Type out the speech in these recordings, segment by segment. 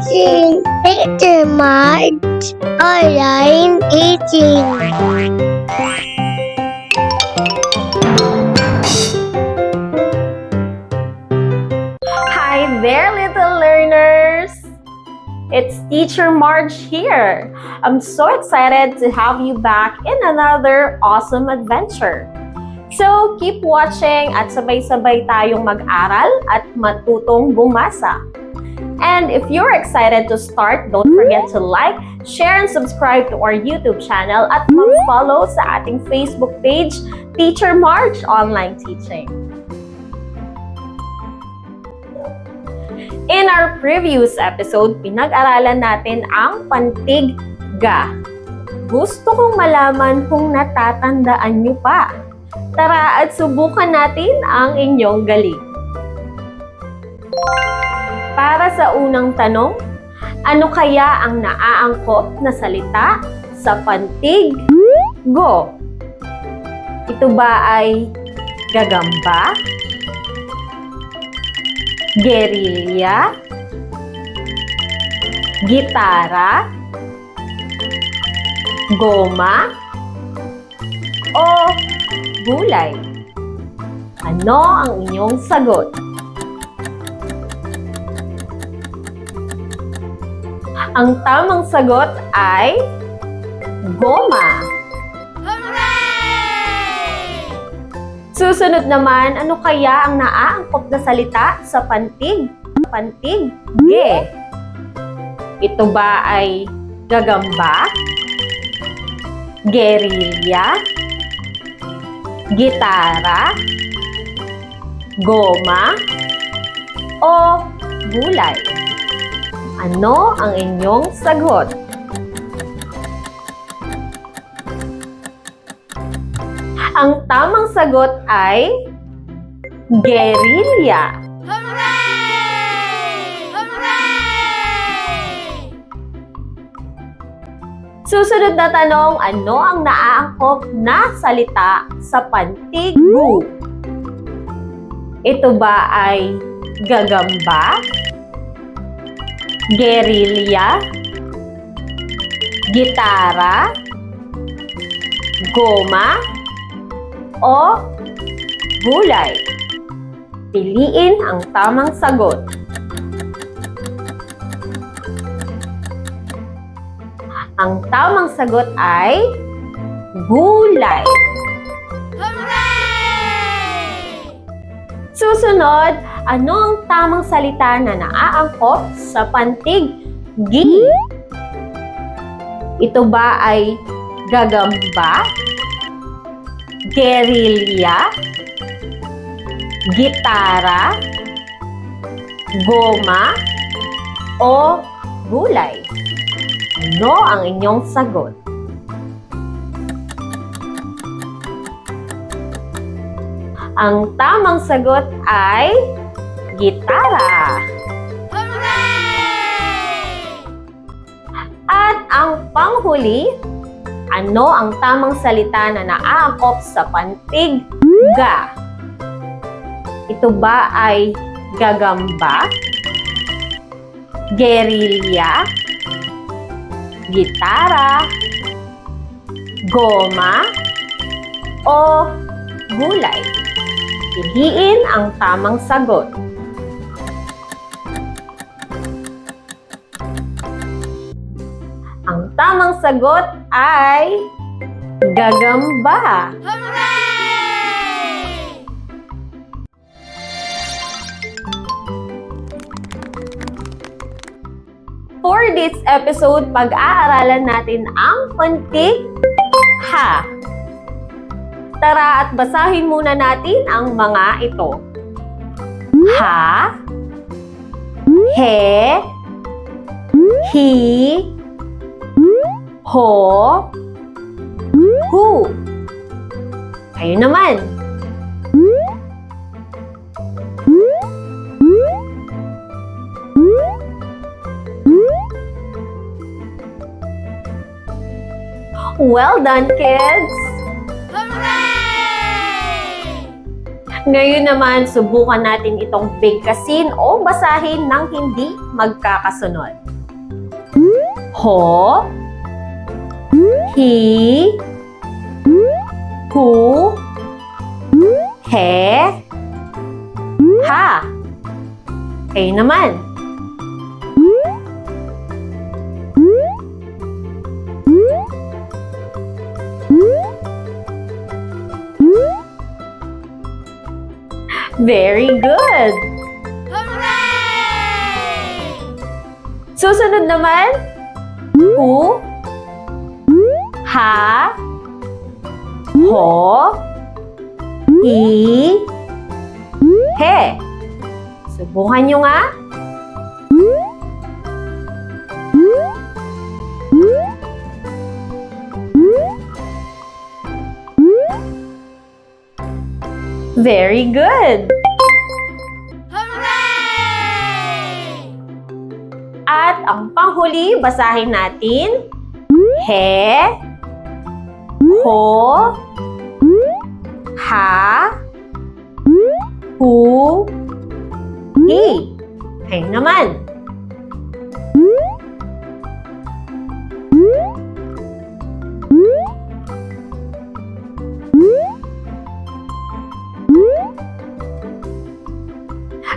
watching Picture March Online Teaching. Hi there, little learners! It's Teacher Marge here. I'm so excited to have you back in another awesome adventure. So, keep watching at sabay-sabay tayong mag-aral at matutong bumasa. And if you're excited to start, don't forget to like, share, and subscribe to our YouTube channel at mag-follow sa ating Facebook page, Teacher Marge Online Teaching. In our previous episode, pinag-aralan natin ang pantig-ga. Gusto kong malaman kung natatandaan nyo pa. Tara at subukan natin ang inyong galing. Para sa unang tanong, ano kaya ang naaangkop na salita sa pantig-go? Ito ba ay gagamba? gerilya, gitara, goma, o gulay? Ano ang inyong sagot? Ang tamang sagot ay goma. Susunod naman, ano kaya ang naaangkop na salita sa pantig? Pantig? Ge. Ito ba ay gagamba? Gerilya? Gitara? Goma? O gulay? Ano ang inyong sagot? Ang tamang sagot ay gerilya. Susunod na tanong, ano ang naaangkop na salita sa pantigu? Ito ba ay gagamba? Gerilya? Gitara? Goma? o gulay? Piliin ang tamang sagot. Ang tamang sagot ay gulay. Susunod, ano ang tamang salita na naaangkop sa pantig gi? Ito ba ay gagamba? gerilya, gitara, goma, o gulay? Ano ang inyong sagot? Ang tamang sagot ay gitara. At ang panghuli, ano ang tamang salita na naaangkop sa pantig ga? Ito ba ay gagamba? Gerilya? Gitara? Goma? O gulay? Piliin ang tamang sagot. Sagot ay gagamba. For this episode, pag-aaralan natin ang pantig ha. Tara at basahin muna natin ang mga ito. Ha, he, hi, ho, hu. Kayo naman. Well done, kids! Ngayon naman, subukan natin itong bigkasin o basahin ng hindi magkakasunod. Ho, hi, hu, he, ha. Kayo naman. Very good! Susunod naman, hu, ha, ho, hi, he. Subukan nyo nga. Very good! At ang panghuli, basahin natin. He, ho, ha, hu, hi. Kayo naman.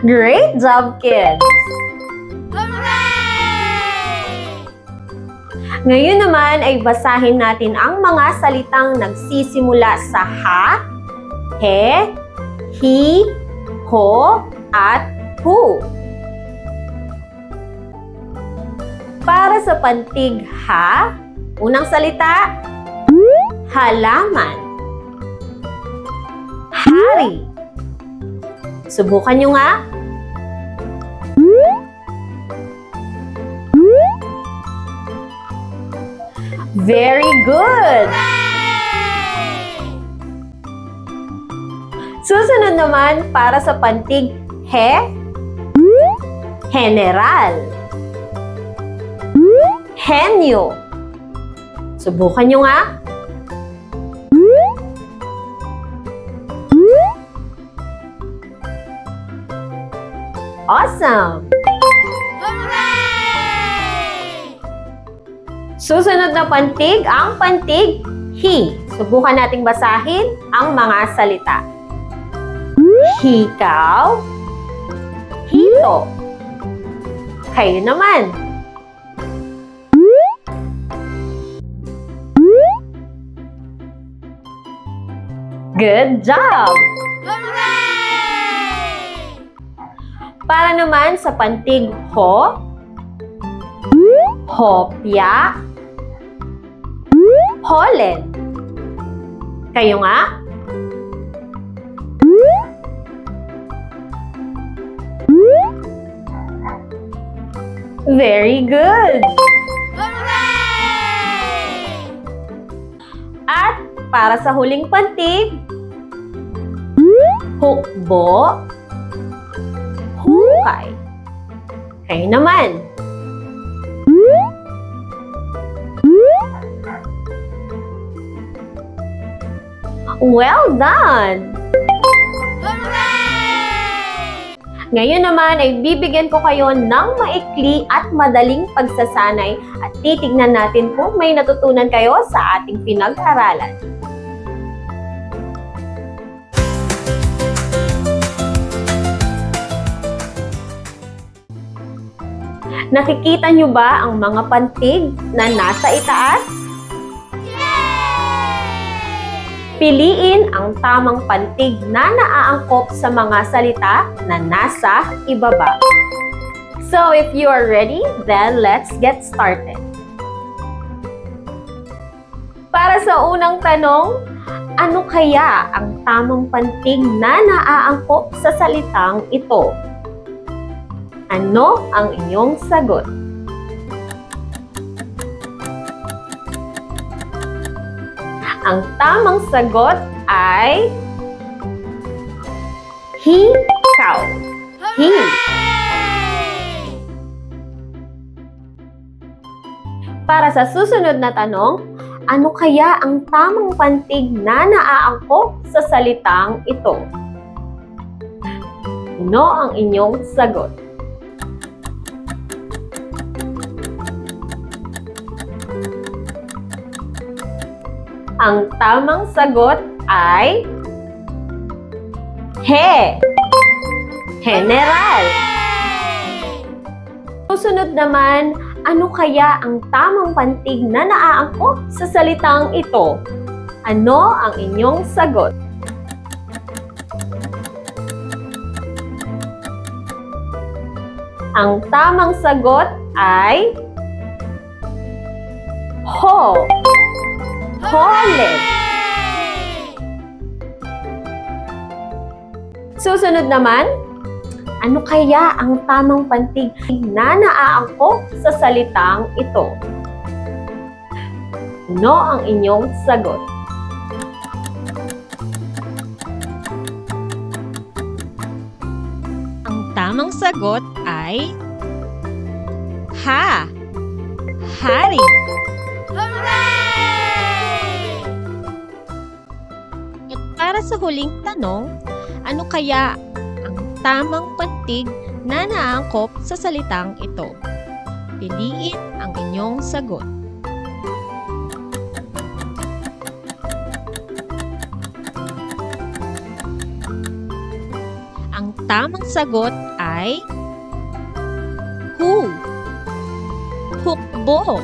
Great job, kids! Ngayon naman ay basahin natin ang mga salitang nagsisimula sa ha, he, hi, ho, at hu. Para sa pantig ha, unang salita, halaman. Hari. Subukan nyo nga. Very good! Susunod naman para sa pantig he, general. Henyo. Subukan nyo nga. Awesome! Susunod na pantig, ang pantig hi. Subukan nating basahin ang mga salita. Hikaw, hito. Kayo naman. Good job! Para naman sa pantig ho, hopya, Holland. Kayo nga? Very good! At para sa huling pantig, hukbo, hukay. Kayo naman. Well done! Ngayon naman ay bibigyan ko kayo ng maikli at madaling pagsasanay at titignan natin kung may natutunan kayo sa ating pinag-aralan. Nakikita nyo ba ang mga pantig na nasa itaas? Piliin ang tamang pantig na naaangkop sa mga salita na nasa ibaba. So if you are ready, then let's get started. Para sa unang tanong, ano kaya ang tamang pantig na naaangkop sa salitang ito? Ano ang inyong sagot? Ang tamang sagot ay hikaw. Hi. Para sa susunod na tanong, ano kaya ang tamang pantig na naaangkop sa salitang ito? Ano ang inyong sagot? Ang tamang sagot ay He. General. Susunod naman, ano kaya ang tamang pantig na naaangkop sa salitang ito? Ano ang inyong sagot? Ang tamang sagot ay Ho. Holid. Susunod naman, ano kaya ang tamang pantig na naaangkop sa salitang ito? Ano ang inyong sagot? Ang tamang sagot ay Ha. Hari. At sa huling tanong, ano kaya ang tamang pantig na naangkop sa salitang ito? Piliin ang inyong sagot. Ang tamang sagot ay Who? Hukbo.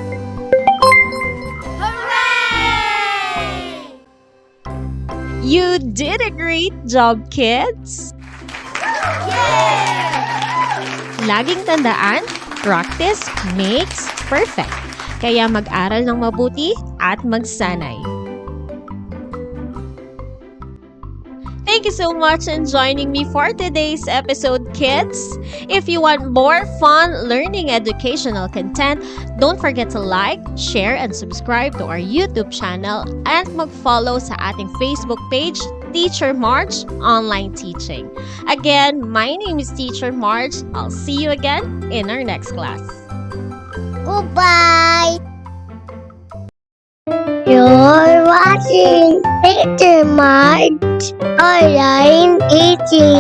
You did a great job, kids! Laging tandaan, practice makes perfect. Kaya mag-aral ng mabuti at magsanay. You so much in joining me for today's episode, kids. If you want more fun learning educational content, don't forget to like, share, and subscribe to our YouTube channel and mag-follow sa ating Facebook page, Teacher March Online Teaching. Again, my name is Teacher March. I'll see you again in our next class. Goodbye. Watching Picture March Online Teaching.